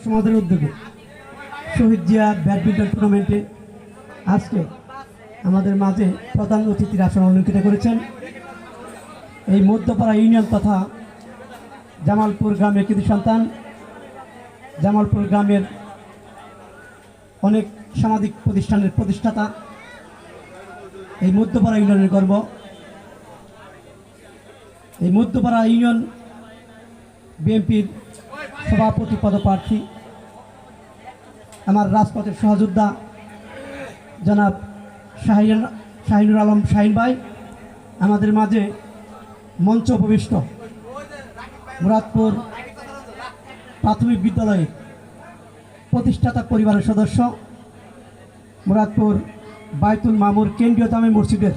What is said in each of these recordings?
সমাজের উদ্যোগে শহীদ জিয়া ব্যাডমিন্টন টুর্নামেন্টে আজকে আমাদের মাঝে প্রধান অতিথির আসন অলঙ্কৃত করেছেন। এই মধ্যপাড়া ইউনিয়ন তথা জামালপুর গ্রামের কৃতি সন্তান, জামালপুর গ্রামের অনেক সামাজিক প্রতিষ্ঠানের প্রতিষ্ঠাতা, এই মধ্যপাড়া ইউনিয়নের গর্ব। এই মধ্যপাড়া ইউনিয়ন বিএনপির সভাপতি পদপ্রার্থী, আমার রাজপথের সহযোদ্ধা জনাব শাহিন শাহিনুর আলম শাহিন ভাই, আমাদের মাঝে মঞ্চ উপবিষ্ট মুরাদপুর প্রাথমিক বিদ্যালয়ের প্রতিষ্ঠাতা পরিবারের সদস্য, মুরাদপুর বায়তুল মামুর কেন্দ্রীয় জামে মসজিদের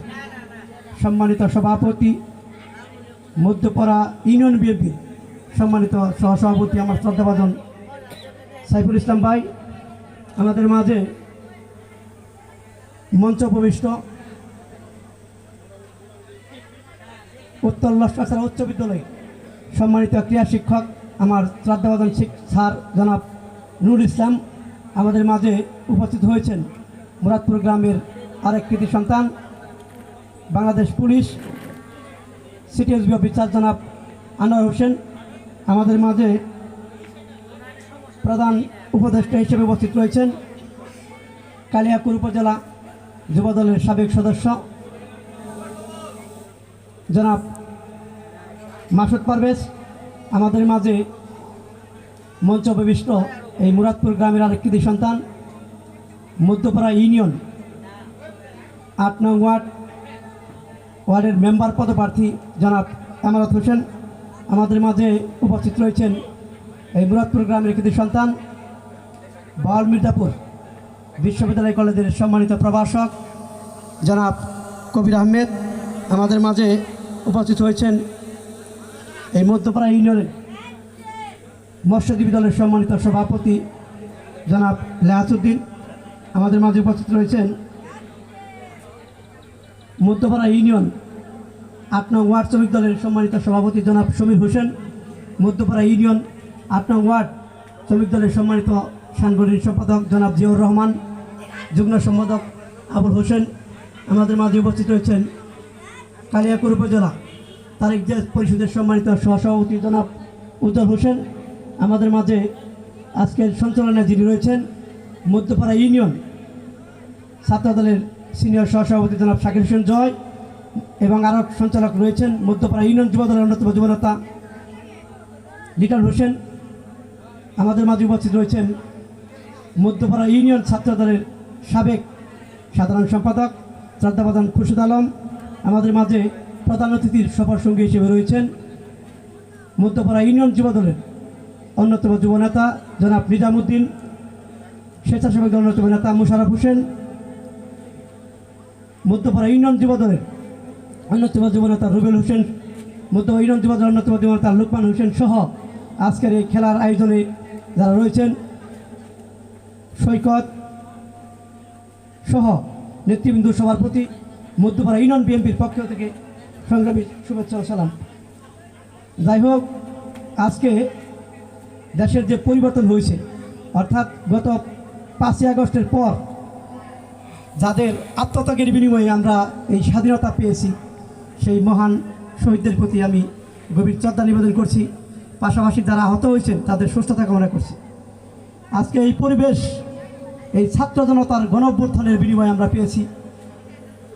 সম্মানিত সভাপতি, মধ্যপাড়া ইউনিয়ন বিএনপি সম্মানিত সহসভাপতি আমার শ্রদ্ধাভাজন সাইফুল ইসলাম ভাই, আমাদের মাঝে মঞ্চ উপবিষ্ট, উত্তর লস্কর উচ্চ বিদ্যালয় সম্মানিত ক্রীড়া শিক্ষক, আমার শ্রদ্ধাভাজন স্যার জনাব নুর ইসলাম আমাদের মাঝে উপস্থিত হয়েছেন। মুরাদপুর গ্রামের আরেক কৃতি সন্তান, Bangladesh police, city SB officer জনাব আনোয়ার হোসেন আমাদের মাঝে প্রধান উপদেষ্টা হিসেবে উপস্থিত রয়েছেন কালিয়াকুর উপজেলা যুবদলের সাবেক সদস্য জনাব মাসুদ পারভেজ। আমাদের মাঝে মঞ্চ উপবিষ্ট এই মুরাদপুর গ্রামের আরেক কৃতি সন্তান, মধ্যপাড়া ইউনিয়ন আট নং ওয়ার্ড ওয়ার্ডের মেম্বার পদপ্রার্থী জনাব আমানত হোসেন। আমাদের মাঝে উপস্থিত রয়েছেন এই মুরাদপুর গ্রামের কৃতি সন্তান বাউল মির্জাপুর বিশ্ববিদ্যালয় কলেজের সম্মানিত প্রভাষক জনাব কবির আহমেদ। আমাদের মাঝে উপস্থিত হয়েছেন এই মধ্যপাড়া ইউনিয়নের মৎস্যজীবী দলের সম্মানিত সভাপতি জনাব লেহাসুদ্দিন আমাদের মাঝে উপস্থিত রয়েছেন মধ্যপাড়া ইউনিয়ন আট নং ওয়ার্ড শ্রমিক দলের সম্মানিত সভাপতি জনাব সমীর হোসেন, মধ্যপাড়া ইউনিয়ন আট নং ওয়ার্ড শ্রমিক দলের সম্মানিত সাংগঠনিক সম্পাদক জনাব জিয়াউর রহমান, যুগ্ম সম্পাদক আবুল হোসেন, আমাদের মাঝে উপস্থিত রয়েছেন কালিয়াকুর উপজেলা তারেক জেল পরিষদের সম্মানিত সহসভাপতি জনাব উজ্জ্বল হোসেন, আমাদের মাঝে আজকের সঞ্চালনে যিনি রয়েছেন মধ্যপাড়া ইউনিয়ন ছাত্রদলের সিনিয়র সহসভাপতি জনাব শাকির হোসেন জয় এবং আরও সঞ্চালক রয়েছেন মধ্যপাড়া ইউনিয়ন যুবদলের অন্যতম যুবনেতা লিটন হোসেন। আমাদের মাঝে উপস্থিত রয়েছেন মধ্যপাড়া ইউনিয়ন ছাত্রদলের সাবেক সাধারণ সম্পাদক শ্রদ্ধাপ্রধান খুরশিদ আলম। আমাদের মাঝে প্রধান অতিথির সফর সঙ্গী হিসেবে রয়েছেন মধ্যপাড়া ইউনিয়ন যুবদলের অন্যতম যুবনেতা জনাব নিজামুদ্দিন, স্বেচ্ছাসেবক দলের অন্যতম নেতা মুশারফ হোসেন। মধ্যপাড়া ইউনিয়ন যুবদলের অন্যতম যুবনেতা রুবেল হোসেন, মধ্য যুবদলের অন্যতম যুবনেতা লুকমান হোসেন সহ আজকের এই খেলার আয়োজনে যারা রয়েছেন, সৈকত সহ নেতৃবৃন্দ সবার প্রতি মধ্যপাড়া ইউনিয়ন বিএনপির পক্ষ থেকে সংগ্রামী শুভেচ্ছা সালাম। যাই হোক, আজকে দেশের যে পরিবর্তন হয়েছে, অর্থাৎ গত পাঁচই আগস্টের পর যাদের আত্মত্যাগের বিনিময়ে আমরা এই স্বাধীনতা পেয়েছি সেই মহান শহীদদের প্রতি আমি গভীর শ্রদ্ধা নিবেদন করছি। পাশাপাশি যারা আহত হয়েছেন, তাদের সুস্থতা কামনা করছি। আজকে এই পরিবেশ, এই ছাত্র জনতার গণঅভ্যুত্থানের বিনিময়ে আমরা পেয়েছি।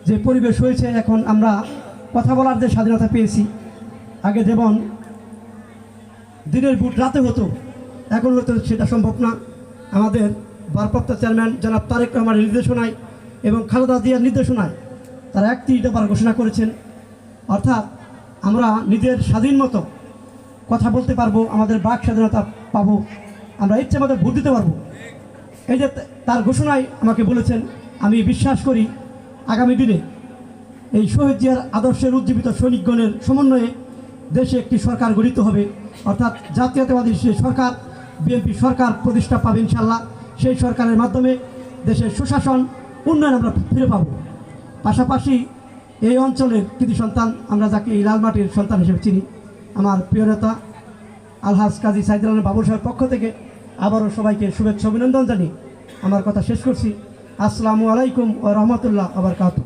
যে পরিবেশ হয়েছে, এখন আমরা কথা বলার যে স্বাধীনতা পেয়েছি, আগে যেমন দিনের বুট রাতে হতো, এখন হয়তো সেটা সম্ভব না। আমাদের ভারপ্রাপ্ত চেয়ারম্যান জনাব তারেক রহমানের নির্দেশনায় এবং খালেদা জিয়ার নির্দেশনায় তারা একত্রিশ দফার ঘোষণা করেছেন অর্থাৎ আমরা নিজের স্বাধীন মতো কথা বলতে পারব, আমাদের বাক স্বাধীনতা পাবো, আমরা ইচ্ছে মতো ভোট দিতে পারব। এই যে তার ঘোষণায় আমাকে বলেছেন, আমি বিশ্বাস করি আগামী দিনে এই শহীদ জিয়ার আদর্শের উজ্জীবিত সৈনিকগণের সমন্বয়ে দেশে একটি সরকার গঠিত হবে। অর্থাৎ জাতীয়তাবাদী সেই সরকার, বিএনপি সরকার প্রতিষ্ঠা পাবে ইনশাল্লাহ সেই সরকারের মাধ্যমে দেশের সুশাসন, উন্নয়ন আমরা ফিরে পাব। পাশাপাশি এই অঞ্চলের কৃতি সন্তান, আমরা যাকে এই লালমাটির সন্তান হিসেবে চিনি, আমার প্রিয় নেতা আলহাজ কাজী সাইদুল্লাহ বাবুল সাহেবের পক্ষ থেকে আবারও সবাইকে শুভেচ্ছা, অভিনন্দন জানি আমার কথা শেষ করছি। আসসালামু আলাইকুম ও রহমতুল্লাহ আবার কাতু